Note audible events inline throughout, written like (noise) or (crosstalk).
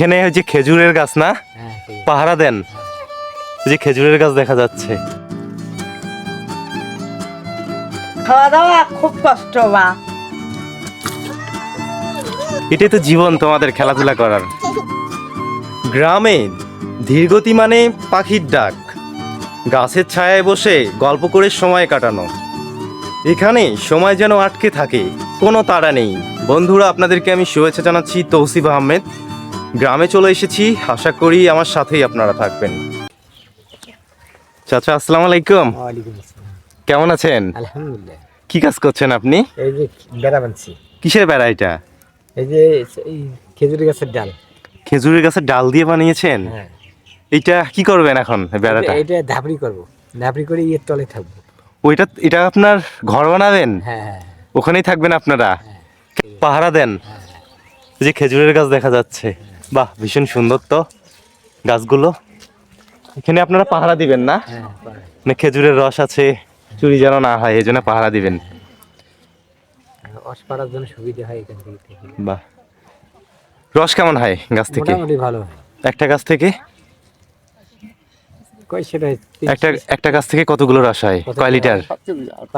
এখানে হচ্ছে খেজুরের গাছ না? হ্যাঁ পাহারা দেন। যে খেজুরের গাছ দেখা যাচ্ছে। খাওয়া দাওয়া খুব কষ্ট বা এটাই তো জীবন তোমাদের খেলাধুলা করার। গ্রামে ধীরগতি মানে পাখির ডাক। গাছের ছায়ায় বসে গল্প করে সময় কাটানো। এখানে সময় যেন আটকে থাকে কোনো তাড়া নেই। বন্ধুরা আপনাদেরকে আমি শুভেচ্ছা জানাচ্ছি তৌসিফ আহমেদ। গ্রামে চলে এসেছি। আশা করি আমার সাথেই আপনারা থাকবেন। চাচা আসসালামু আলাইকুম। কেমন আছেন? আলহামদুলিল্লাহ। কি কাজ করছেন আপনি? এই যে বেড়া বানছি। কিসের বেড়া এটা? এই যে এই খেজুরি গাছের ডাল। খেজুরের গাছের ডাল দিয়ে বানিয়েছেন? হ্যাঁ। এইটা কি করবেন এখন বেড়াটা? এটা- এটা ধাপড়ি করব। ধাপড়ি করে ইয়ের তলে থাকব। ওইটা এটা আপনার ঘর বানাবেন? হ্যাঁ হ্যাঁ। ওখানেই থাকবেন আপনারা? পাহারা দেন? এই যে খেজুরের গাছ দেখা যাচ্ছে। বাহ ভীষণ সুন্দর তো গাছগুলো। এখানে আপনারা পাহারা দিবেন না? হ্যাঁ মানে খেজুরের রস আছে চুরি যেন না হয় এই জন্য পাহারা দিবেন। রস পাড়ার জন্য সুবিধা হয় এখান থেকে থেকে। বাহ। রস কেমন হয় গাছ থেকে? মোটামুটি ভালো একটা গাছ থেকে? কয় সেটা একটা একটা গাছ থেকে কতগুলো রস হয়? কয় লিটার?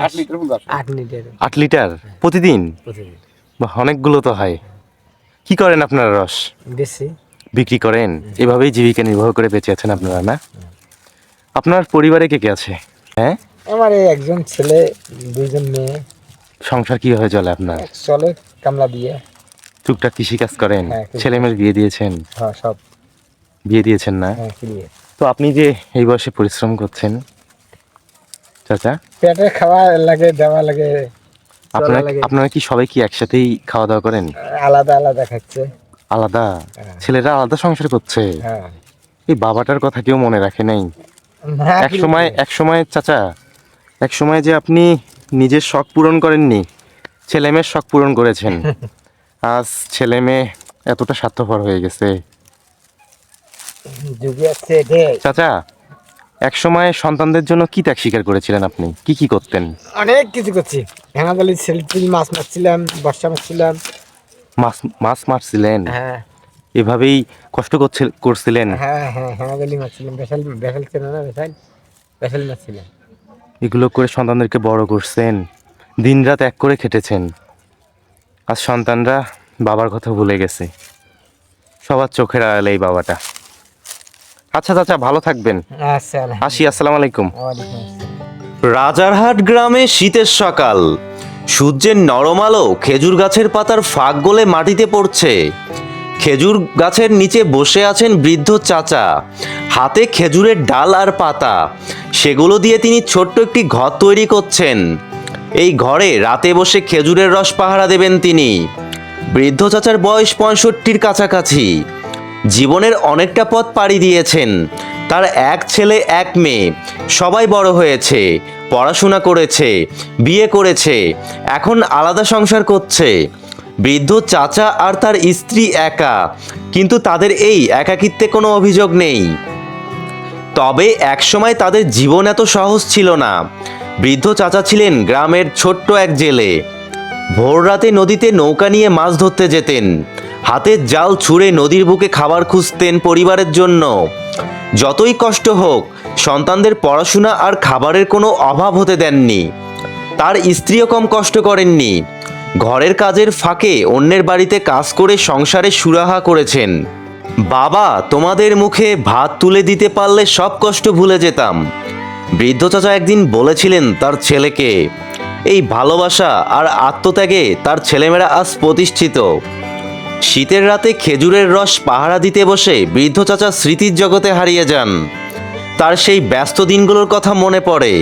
আট লিটার আট লিটার? প্রতিদিন? প্রতিদিন। বাহ অনেকগুলো তো হয়। কি করেন আপনারা রস? বেশি। বিক্রি করেন? এভাবেই জীবিকা নির্বাহ করে বেঁচে আছেন আপনারা না? আপনার পরিবারে কে কে আছে? হ্যাঁ? আমার এই একজন ছেলে দুইজন মেয়ে। সংসার কীভাবে চলে আপনার? চলে কামলা দিয়ে। টুকটাক কৃষি কাজ করেন? হ্যাঁ, ছেলে মেয়ের বিয়ে দিয়েছেন? হ্যাঁ সব। বিয়ে দিয়েছেন না? হ্যাঁ তো আপনি যে এই বয়সে পরিশ্রম করছেন চাচা? পেটে খাওয়া লাগে দেওয়া লাগে আপনারা আপনারা কি সবাই কি একসাথেই খাওয়া দাওয়া করেন? আলাদা আলাদা খাচ্ছে। আলাদা? হ্যাঁ। ছেলেরা আলাদা সংসার করছে? হ্যাঁ। এই বাবাটার কথা কেউ মনে রাখে নাই? এক সময় এক সময় চাচা এক সময় যে আপনি নিজের শখ পূরণ করেননি ছেলে মেয়ের শখ পূরণ করেছেন। (laughs) আজ ছেলে মেয়ে এতটা স্বার্থপর হয়ে গেছে। চাচা এক সময় সন্তানদের জন্য কি ত্যাগ স্বীকার করেছিলেন আপনি? কি কি করতেন? অনেক কিছু করছি। হেমাদালি ছেলে মাছ মারছিলাম বর্ষা মারছিলাম। মাছ মাছ মারছিলেন? হ্যাঁ। এভাবেই কষ্ট করছিল- করছিলেন? হ্যাঁ হ্যাঁ হেমাদালি মারছিলাম। বেসাল বেসাল ছিল না বেসাল বেসাল মারছিলাম। এগুলো করে সন্তানদেরকে বড় করছেন দিনরাত এক করে খেটেছেন। আজ সন্তানরা বাবার কথা ভুলে গেছে। সবার চোখের আড়ালে এই বাবাটা। আচ্ছা চাচা ভালো থাকবেন। আচ্ছা আসি আসসালামু আলাইকুম। রাজারহাট গ্রামে শীতের সকাল। সূর্যের নরম আলো খেজুর গাছের পাতার ফাঁক গলে মাটিতে পড়ছে। খেজুর গাছের নিচে বসে আছেন বৃদ্ধ চাচা। হাতে খেজুরের ডাল আর পাতা। সেগুলো দিয়ে তিনি ছোট্ট একটি ঘর তৈরি করছেন। এই ঘরে রাতে বসে খেজুরের রস পাহারা দেবেন তিনি। বৃদ্ধ চাচার বয়স পঁয়ষট্টির কাছাকাছি। জীবনের অনেকটা পথ পাড়ি দিয়েছেন। তার এক ছেলে, এক মেয়ে। সবাই বড় হয়েছে, পড়াশোনা করেছে, বিয়ে করেছে, এখন আলাদা সংসার করছে। বৃদ্ধ চাচা আর তার স্ত্রী একা, কিন্তু তাদের এই একাকিত্বে কোনো অভিযোগ নেই। তবে একসময় তাদের জীবন এত সহজ ছিল না। বৃদ্ধ চাচা ছিলেন গ্রামের ছোট্ট এক জেলে। ভোররাতে নদীতে নৌকা নিয়ে মাছ ধরতে যেতেন। হাতের জাল ছুঁড়ে নদীর বুকে খাবার খুঁজতেন পরিবারের জন্য। যতই কষ্ট হোক, সন্তানদের পড়াশোনা আর খাবারের কোনো অভাব হতে দেননি। তার স্ত্রীও কম কষ্ট করেননি। ঘরের কাজের ফাঁকে অন্যের বাড়িতে কাজ করে সংসারে সুরাহা করেছেন। বাবা, তোমাদের মুখে ভাত তুলে দিতে পারলে সব কষ্ট ভুলে যেতাম। বৃদ্ধ চাচা একদিন বলেছিলেন তার ছেলেকে, এই ভালোবাসা আর আত্মত্যাগে তার ছেলেমেয়েরা আজ প্রতিষ্ঠিত। শীতের রাতে খেজুরের রস পাহারা দিতে বসে বৃদ্ধ চাচা স্মৃতির জগতে হারিয়ে যান। তার সেই ব্যস্ত দিনগুলোর কথা মনে পড়ে,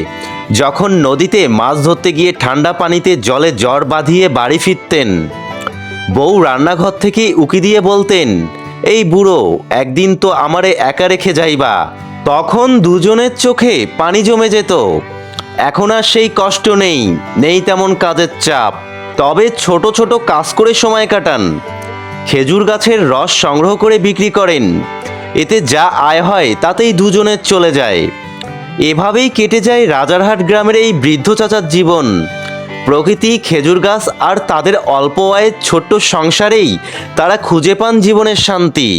যখন নদীতে মাছ ধরতে গিয়ে ঠান্ডা পানিতে জলে জ্বর বাঁধিয়ে বাড়ি ফিরতেন। বউ রান্নাঘর থেকে উকি দিয়ে বলতেন, এই বুড়ো, একদিন তো আমারে একা রেখে যাইবা। তখন দুজনের চোখে পানি জমে যেত। এখন আর সেই কষ্ট নেই নেই তেমন কাজের চাপ। তবে ছোট ছোট কাজ করে সময় কাটান। খেজুর গাছের রস সংগ্রহ করে বিক্রি করেন। এতে যা আয় হয় তাতেই দুজনের চলে যায়। এভাবেই কেটে যায় রাজারহাট গ্রামের এই বৃদ্ধ চাচার জীবন। প্রকৃতি খেজুর গাছ আর তাদের অল্প আয়ের ছোট্ট সংসারেই তারা খুঁজে পান জীবনের শান্তি।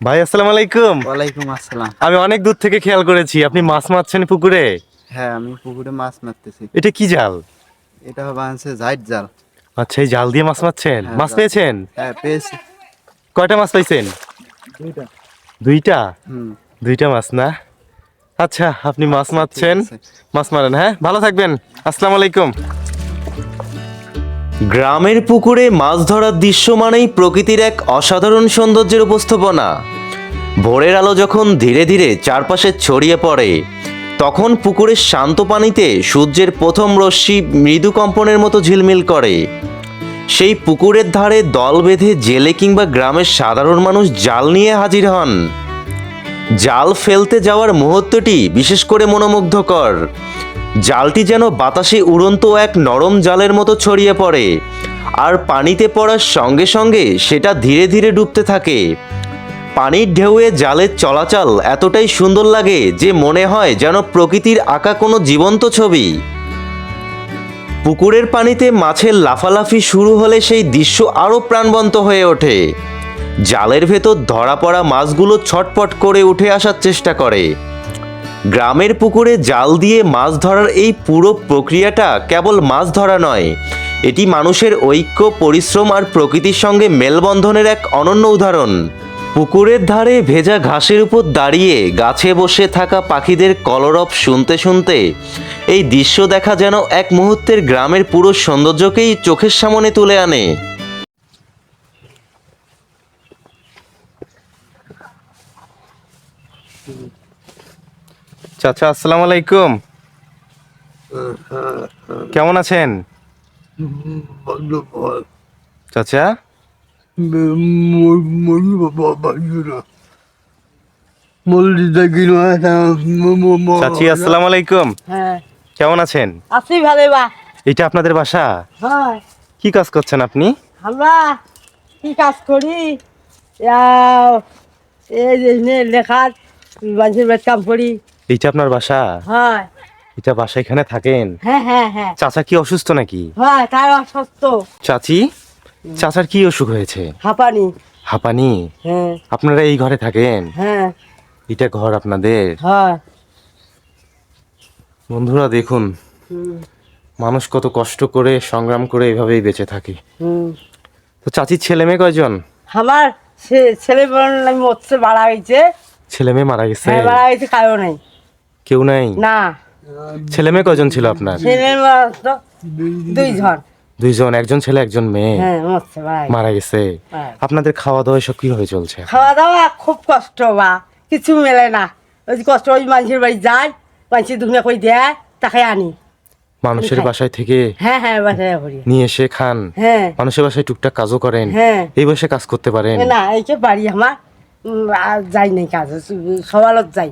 ভাই আসসালামু আলাইকুম। ওয়ালাইকুম আসসালাম। আমি অনেক দূর থেকে খেয়াল করেছি আপনি মাছ মারছেন পুকুরে? হ্যাঁ আমি পুকুরে মাছ মারতেছি। এটা কি জাল? এটা বানছে জাইট জাল। আচ্ছা এই জাল দিয়ে মাছ মারছেন? হ্যাঁ, মাছ পেয়েছেন? হ্যাঁ পেয়েছি। কয়টা মাছ পাইছেন? দুইটা। দুইটা? দুইটা মাছ না? আচ্ছা আপনি মাছ মারছেন। মাছ মারেন হ্যাঁ? ভালো থাকবেন। আসসালামু আলাইকুম। গ্রামের পুকুরে মাছ ধরার দৃশ্য মানেই প্রকৃতির এক অসাধারণ সৌন্দর্যের উপস্থাপনা। ভোরের আলো যখন ধীরে ধীরে চারপাশে ছড়িয়ে পড়ে তখন পুকুরের শান্ত পানিতে সূর্যের প্রথম রশ্মি মৃদু কম্পনের মতো ঝিলমিল করে। সেই পুকুরের ধারে দল বেঁধে জেলে কিংবা গ্রামের সাধারণ মানুষ জাল নিয়ে হাজির হন। জাল ফেলতে যাওয়ার মুহূর্তটি বিশেষ করে মনোমুগ্ধকর। জালটি যেন বাতাসে উড়ন্ত এক নরম জালের মতো ছড়িয়ে পড়ে, আর পানিতে পড়ার সঙ্গে সঙ্গে সেটা ধীরে ধীরে ডুবতে থাকে। পানির ঢেউয়ে জালের চলাচল এতটাই সুন্দর লাগে যে মনে হয় যেন প্রকৃতির আঁকা কোনো জীবন্ত ছবি। পুকুরের পানিতে মাছের লাফালাফি শুরু হলে সেই দৃশ্য আরও প্রাণবন্ত হয়ে ওঠে। জালের ভেতর ধরা পড়া মাছগুলো ছটপট করে উঠে আসার চেষ্টা করে। গ্রামের পুকুরে জাল দিয়ে মাছ ধরার এই পুরো প্রক্রিয়াটা কেবল মাছ ধরা নয়, এটি মানুষের ঐক্য, পরিশ্রম আর প্রকৃতির সঙ্গে মেলবন্ধনের এক অনন্য উদাহরণ। পুকুরের ধারে ভেজা ঘাসের উপর দাঁড়িয়ে গাছে বসে থাকা পাখিদের কলরব শুনতে শুনতে এই দৃশ্য দেখা যেন এক মুহূর্তের গ্রামের পুরো সৌন্দর্যকেই চোখের সামনে তুলে আনে। চাচা আসসালামু আলাইকুম। কেমন আছেন? চাচা? চাচি আসসালামু আলাইকুম। হ্যাঁ কেমন আছেন? আছি ভালো বা। এটা আপনাদের বাসা? হ্যাঁ। কি কাজ করছেন আপনি? আমরা কি কাজ করি? এই লেখার মানুষের বাড়িতে কাম করি। এইটা আপনার বাসা? হ্যাঁ। এটা বাসা এখানে থাকেন? হ্যাঁ হ্যাঁ হ্যাঁ। চাচা কি অসুস্থ নাকি? হ্যাঁ তাই অসুস্থ। চাচি চাচার কি অসুখ হয়েছে? হাঁপানি। হাঁপানি? হ্যাঁ। আপনারা এই ঘরে থাকেন? হ্যাঁ। এটা ঘর আপনাদের? হ্যাঁ। বন্ধুরা দেখুন মানুষ কত কষ্ট করে সংগ্রাম করে এভাবেই বেঁচে থাকে। তো চাচির ছেলে মেয়ে কয়জন? আমার ছেলে মরছে বাড়া গেছে। ছেলে মেয়ে মারা গেছে? হ্যাঁ বাড়া গেছে কারও নাই। কেউ নাই? না। ছেলে মেয়ে কয়জন ছিল আপনার? ছেলে দুইজন। দুইজন একজন ছেলে একজন মেয়ে? হ্যাঁ। মারা গেছে। হ্যাঁ। আপনাদের খাওয়া দাওয়া সব কীভাবে চলছে খাওয়া দাওয়া খুব কষ্ট বা কিছু মেলে না। ওই কষ্ট ওই মানুষের বাড়ি যায় মানুষের দুনিয়া করে দেয় তাকে আনি। মানুষের বাসায় থেকে হ্যাঁ হ্যাঁ বাসায় করি। নিয়ে এসে খান। হ্যাঁ। মানুষের বাসায় টুকটাক কাজও করেন। হ্যাঁ। এই বয়সে কাজ করতে পারেন। না এই যে বাড়ি আমার আর যাই নাই কাজ সবালত যাই।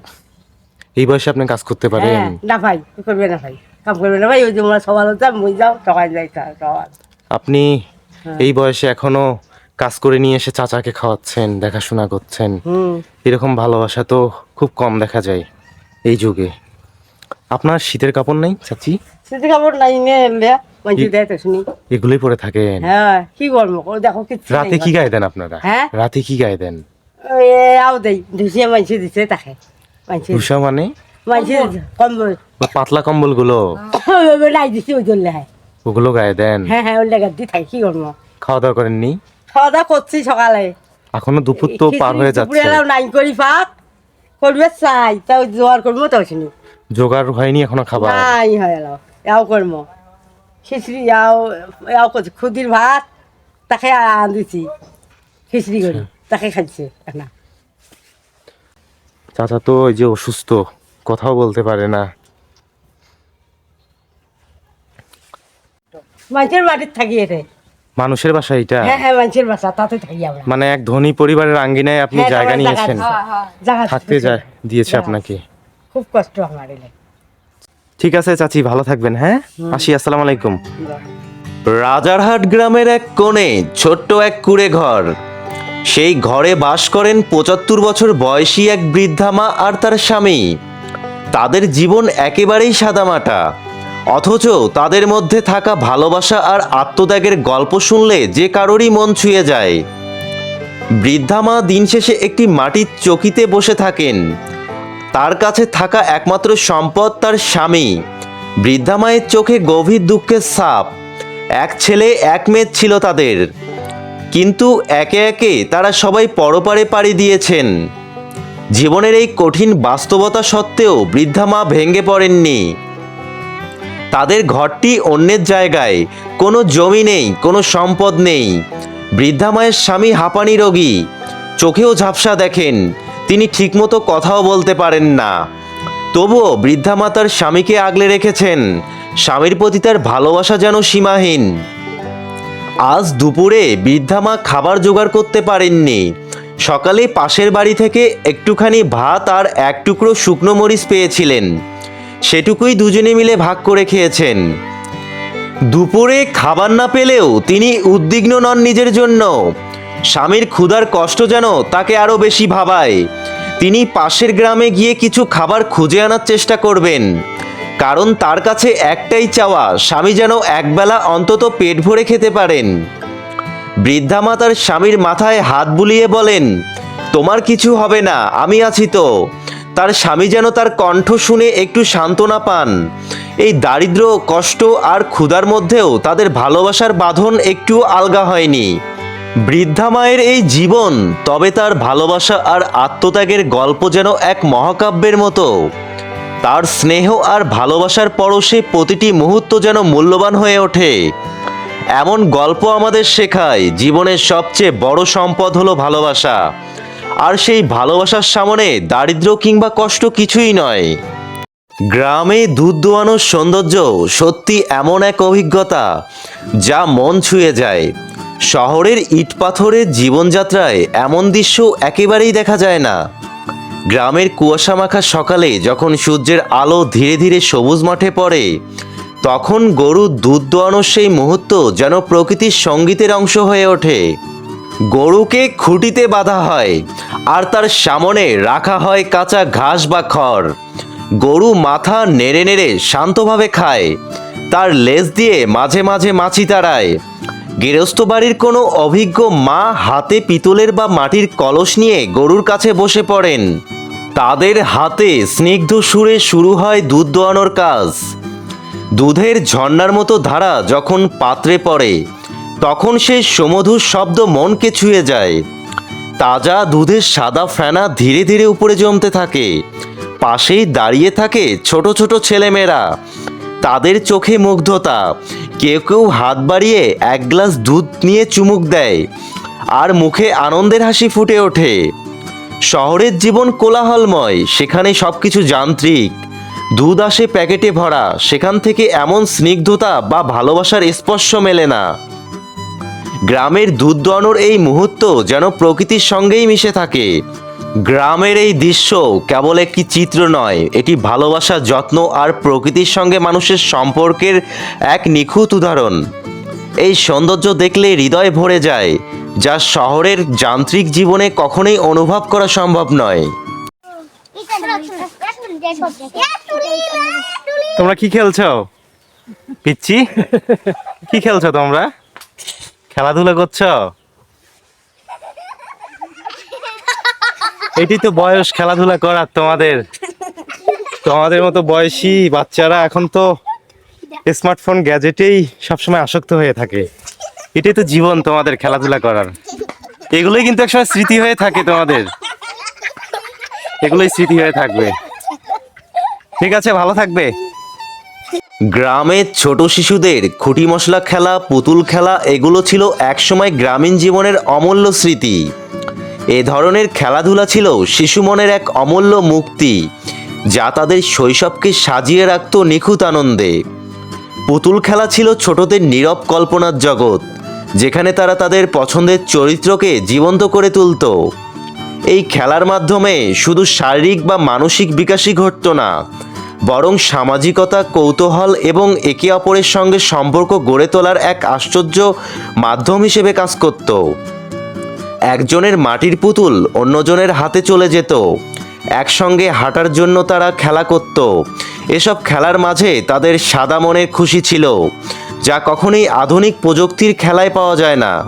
এই বয়সে আপনি কাজ করতে পারেন। হ্যাঁ না ভাই করবে না ভাই কাম করবে না ভাই ওই যে আমরা সবালত যাই মই যাও সবাই যাই সবাই আপনি হ্যাঁ। এই বয়সে এখনও কাজ করে নিয়ে এসে চাচাকে খাওয়াচ্ছেন দেখাশোনা করছেন। এরকম ভালোবাসা তো খুব কম দেখা যায় এই যুগে। আপনার শীতের কাপড় নাই চাচি? সেটি কাপড় নাই শুনি। এগুলোই পরে থাকেন। হ্যাঁ কি ও দেখো কিছু রাতে কি গায়ে দেন আপনারা? হ্যাঁ? রাতে কি গায়ে দেন? আও দেই। ধুসিয়ে মানুষ দিছে তাকে। মানুষ উষা মানে? মানুষ কম্বল। পাতলা কম্বলগুলো (laughs) নাই দিছি ওই জন্য হ্যাঁ ওগুলো গায়ে দেন। হ্যাঁ হ্যাঁ ওই লেগে দি থাকি কি করব? খাওয়া দাওয়া করেননি? খাওয়া দাওয়া করছি সকালে। এখনও দুপুর তো পার হয়ে যাচ্ছে। নাই করি পাক। করবে চাই তাও জোয়ার করব তো শুনি। জোগাড় হয়নি এখনও খাবার? নাই হয় এলো এও করব খিচড়ি এও এও করছি। খুদির ভাত তাকে আন দিছি খিচড়ি করি তাকে খাইছে না চাচা তো এই যে অসুস্থ কথাও বলতে পারে না। মানুষের মাটির থাকি এতে। মানুষের বাসা এটা হ্যাঁ হ্যাঁ মানুষের বাসা তাতে থাকি আমরা। মানে এক ধনী পরিবারের আঙ্গিনায় আপনি হ্যাঁ, জায়গা নিয়েছেন? জায়গা থাকতে যায় দিয়েছে আপনাকে। খুব কষ্ট আমার এলে। ঠিক আছে চাচি ভালো থাকবেন হ্যাঁ? আসি আসসালামু আলাইকুম। রাজারহাট গ্রামের এক কোণে ছোট্ট এক কুড়ে ঘর। সেই ঘরে বাস করেন পঁচাত্তর বছর বয়সী এক বৃদ্ধা মা আর তার স্বামী। তাদের জীবন একেবারেই সাদামাটা। অথচ তাদের মধ্যে থাকা ভালোবাসা আর আত্মত্যাগের গল্প শুনলে যে কারোরই মন ছুঁয়ে যায়। বৃদ্ধা মা দিন শেষে একটি মাটির চকিতে বসে থাকেন। তার কাছে থাকা একমাত্র সম্পদ তার স্বামী। বৃদ্ধা মায়ের চোখে গভীর দুঃখের ছাপ। এক ছেলে, এক মেয়ে ছিল তাদের। কিন্তু একে একে তারা সবাই পরপারে পাড়ি দিয়েছেন। জীবনের এই কঠিন বাস্তবতা সত্ত্বেও বৃদ্ধা মা ভেঙে পড়েননি। তাদের ঘরটি অন্যের জায়গায়। কোনো জমি নেই, কোনো সম্পদ নেই। বৃদ্ধা মায়ের স্বামী হাঁপানি রোগী। চোখেও ঝাপসা দেখেন। তিনি ঠিকমতো কথাও বলতে পারেন না। তবুও বৃদ্ধা মাতার স্বামীকে আগলে রেখেছেন। স্বামীর প্রতি তার ভালোবাসা যেন সীমাহীন। আজ দুপুরে বৃদ্ধা মা খাবার জোগাড় করতে পারেননি। সকালে পাশের বাড়ি থেকে একটুখানি ভাত আর এক টুকরো শুকনো মরিচ পেয়েছিলেন। সেটুকুই দুজনে মিলে ভাগ করে খেয়েছেন। দুপুরে খাবার না পেলেও তিনি উদ্বিগ্ন নন নিজের জন্য। স্বামীর ক্ষুধার কষ্ট যেন তাকে আরও বেশি ভাবায়। তিনি পাশের গ্রামে গিয়ে কিছু খাবার খুঁজে আনার চেষ্টা করবেন। কারণ তার কাছে একটাই চাওয়া, স্বামী যেন একবেলা অন্তত পেট ভরে খেতে পারেন। বৃদ্ধা মা তার স্বামীর মাথায় হাত বুলিয়ে বলেন, তোমার কিছু হবে না, আমি আছি তো। তার স্বামী যেন তার কণ্ঠ শুনে একটু সান্ত্বনা পান। এই দারিদ্র কষ্ট আর ক্ষুধার মধ্যেও তাদের ভালোবাসার বাঁধন একটু আলগা হয়নি। বৃদ্ধা মায়ের এই জীবন, তবে তার ভালোবাসা আর আত্মত্যাগের গল্প যেন এক মহাকাব্যের মতো। তার স্নেহ আর ভালোবাসার পরশে প্রতিটি মুহূর্ত যেন মূল্যবান হয়ে ওঠে। এমন গল্প আমাদের শেখায়, জীবনের সবচেয়ে বড় সম্পদ হলো ভালোবাসা। আর সেই ভালোবাসার সামনে দারিদ্র কিংবা কষ্ট কিছুই নয়। গ্রামে দুধ দোয়ানোর সৌন্দর্য সত্যি এমন এক অভিজ্ঞতা, যা মন ছুঁয়ে যায়। শহরের ইট পাথরের জীবনযাত্রায় এমন দৃশ্য একেবারেই দেখা যায় না। গ্রামের কুয়াশা মাখা সকালে যখন সূর্যের আলো ধীরে ধীরে সবুজ মাঠে পড়ে, তখন গরুর দুধ দোয়ানোর সেই মুহূর্ত যেন প্রকৃতির সঙ্গীতের অংশ হয়ে ওঠে। গরুকে খুঁটিতে বাঁধা হয় আর তার সামনে রাখা হয় কাঁচা ঘাস বা খড়। গরু মাথা নেড়ে নেড়ে শান্তভাবে খায়, তার লেজ দিয়ে মাঝে মাঝে মাছি তাড়ায় গৃহস্থ বাড়ির কোনো অভিজ্ঞ মা হাতে পিতলের বা মাটির কলস নিয়ে গরুর কাছে বসে পড়েন। তাদের হাতে স্নিগ্ধ সুরে শুরু হয় দুধ দোয়ানোর কাজ। দুধের ঝর্ণার মতো ধারা যখন পাত্রে পড়ে, তখন সেই সমধুর শব্দ মনকে ছুঁয়ে যায়। তাজা দুধের সাদা ফেনা ধীরে ধীরে উপরে জমতে থাকে। পাশেই দাঁড়িয়ে থাকে ছোট ছোট ছেলেমেয়েরা। তাদের চোখে মুগ্ধতা কেউ কেউ হাত বাড়িয়ে এক গ্লাস দুধ নিয়ে চুমুক দেয় আর মুখে আনন্দের হাসি ফুটে ওঠে। শহরের জীবন কোলাহলময় সেখানে সব কিছু যান্ত্রিক। দুধ আসে প্যাকেটে ভরা, সেখান থেকে এমন স্নিগ্ধতা বা ভালোবাসার স্পর্শ মেলে না। গ্রামের দুধ দোয়ানোর এই মুহূর্ত যেন প্রকৃতির সঙ্গেই মিশে থাকে। গ্রামের এই দৃশ্য কেবল একটি চিত্র নয়, এটি ভালোবাসা, যত্ন আর প্রকৃতির সঙ্গে মানুষের সম্পর্কের এক নিখুঁত উদাহরণ। এই সৌন্দর্য দেখলে হৃদয় ভরে যায়, যা শহরের যান্ত্রিক জীবনে কখনোই অনুভব করা সম্ভব নয়। তোমরা কি খেলছো? পিচ্ছি? কি খেলছো তোমরা? খেলাধুলা করছ? এটি তো বয়স খেলাধুলা করার তোমাদের। তোমাদের মতো বয়সী বাচ্চারা এখন তো স্মার্টফোন, গ্যাজেটেই সবসময় আসক্ত হয়ে থাকে। এটাই তো জীবন তোমাদের খেলাধুলা করার। এগুলোই কিন্তু একসময় স্মৃতি হয়ে থাকে তোমাদের। এগুলোই স্মৃতি হয়ে থাকবে। ঠিক আছে, ভালো থাকবে। গ্রামের ছোট শিশুদের খুঁটি মশলা খেলা, পুতুল খেলা, এগুলো ছিল একসময় গ্রামীণ জীবনের অমূল্য স্মৃতি। এ ধরনের খেলাধুলা ছিল শিশু মনের এক অমূল্য মুক্তি, যা তাদের শৈশবকে সাজিয়ে রাখত নিখুঁত আনন্দে। পুতুল খেলা ছিল ছোটদের নীরব কল্পনার জগৎ, যেখানে তারা তাদের পছন্দের চরিত্রকে জীবন্ত করে তুলত। এই খেলার মাধ্যমে শুধু শারীরিক বা মানসিক বিকাশই ঘটত না, বরং সামাজিকতা, কৌতূহল এবং একে অপরের সঙ্গে সম্পর্ক গড়ে তোলার এক আশ্চর্য মাধ্যম হিসেবে কাজ করত। একজনের মাটির পুতুল অন্যজনের হাতে চলে যেত। একসঙ্গে হাঁটার জন্য তারা খেলা করত। এসব খেলার মাঝে তাদের সাদা মনের খুশি ছিল, যা কখনোই আধুনিক প্রযুক্তির খেলায় পাওয়া যায় না।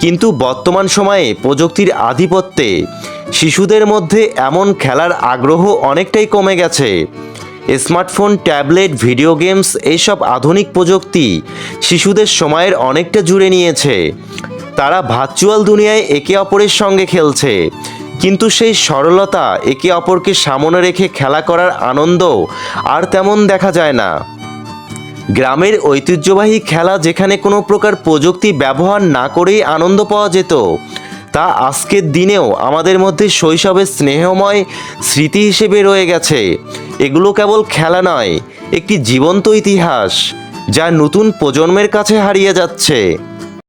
কিন্তু বর্তমান সময়ে প্রযুক্তির আধিপত্যে শিশুদের মধ্যে এমন খেলার আগ্রহ অনেকটাই কমে গেছে। স্মার্টফোন, ট্যাবলেট, ভিডিও গেমস, এইসব আধুনিক প্রযুক্তি শিশুদের সময়ের অনেকটা জুড়ে নিয়েছে। তারা ভার্চুয়াল দুনিয়ায় একে অপরের সঙ্গে খেলছে। কিন্তু সেই সরলতা একে অপরকে সামনে রেখে খেলা করার আনন্দ আর তেমন দেখা যায় না। গ্রামের ঐতিহ্যবাহী খেলা যেখানে কোনো প্রকার প্রযুক্তি ব্যবহার না করেই আনন্দ পাওয়া যেত, তা আজকের দিনেও আমাদের মধ্যে শৈশবের স্নেহময় স্মৃতি হিসেবে রয়ে গেছে। এগুলো কেবল খেলা নয়, একটি জীবন্ত ইতিহাস যা নতুন প্রজন্মের কাছে হারিয়ে যাচ্ছে।